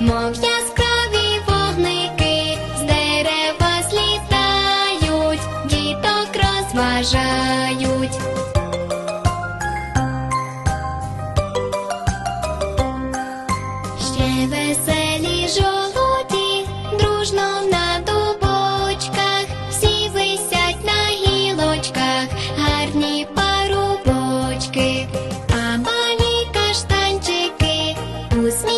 мов вогники, з дерева слітають, діток розважають. Ще веселі жолуді, дружно на дубочках, всі висять на гілочках, гарні парубочки, а малі каштанчики усміхають.